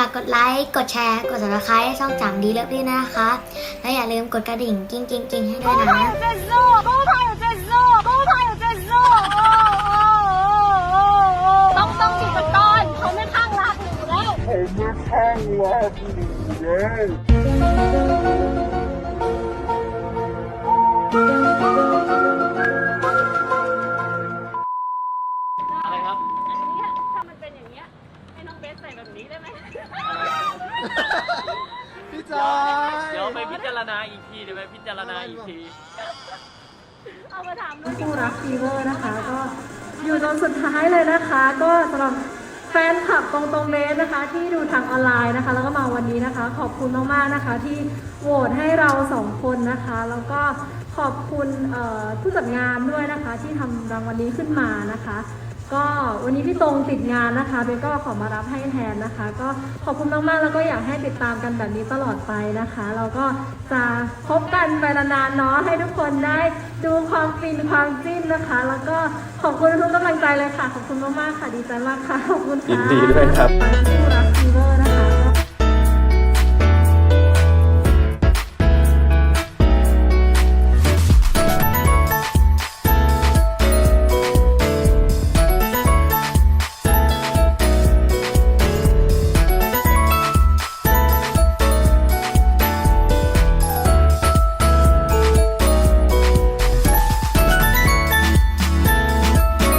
ากกดไลค์ กดแชร์ กด subscribe ให้ช่องจังดีเลิฟด้วยนะคะ และอย่าลืมกดกระดิ่งกิ้งกิ้งกิ้งให้ด้วยนะ 在做，高他有在做，高他有在做，ต้องต้องจิตกรเขาไม่ข้างรักหนูแล้ว ผมไม่ข้างรักหนูแล้ว น้องเบสใส่แบบนี้ได้ไหมพี่จอยเดี๋ยวไปพิจารณาอีกทีเดี๋ยวไปพิจารณาอีกที เอามาถามด้วยคู่รักฟีเวอร์นะคะ ก็อยู่จนสุดท้ายเลยนะคะ ก็สำหรับแฟนคลับตรงตรงเมสนะคะ ที่ดูทางออนไลน์นะคะ แล้วก็มาวันนี้นะคะ ขอบคุณมากๆนะคะ ที่โหวตให้เราสองคนนะคะ แล้วก็ขอบคุณเอ่อผู้จัดงานด้วยนะคะ ที่ทำรางวัลนี้ขึ้นมานะคะ ก็วันนี้พี่ตรงติดงานนะคะเบนก็ขอมารับให้แทนนะคะ ก็ขอบคุณมากๆ แล้วก็อยากให้ติดตามกันแบบนี้ตลอดไปนะคะ เราก็จะพบกันไปนานๆเนาะให้ทุกคนได้ดูความฟินความจิ้นนะคะ แล้วก็ขอบคุณทุกกำลังใจเลยค่ะ ขอบคุณมากๆค่ะดีใจมากค่ะขอบคุณค่ะยินดีด้วยครับคู่รักฟีเวอร์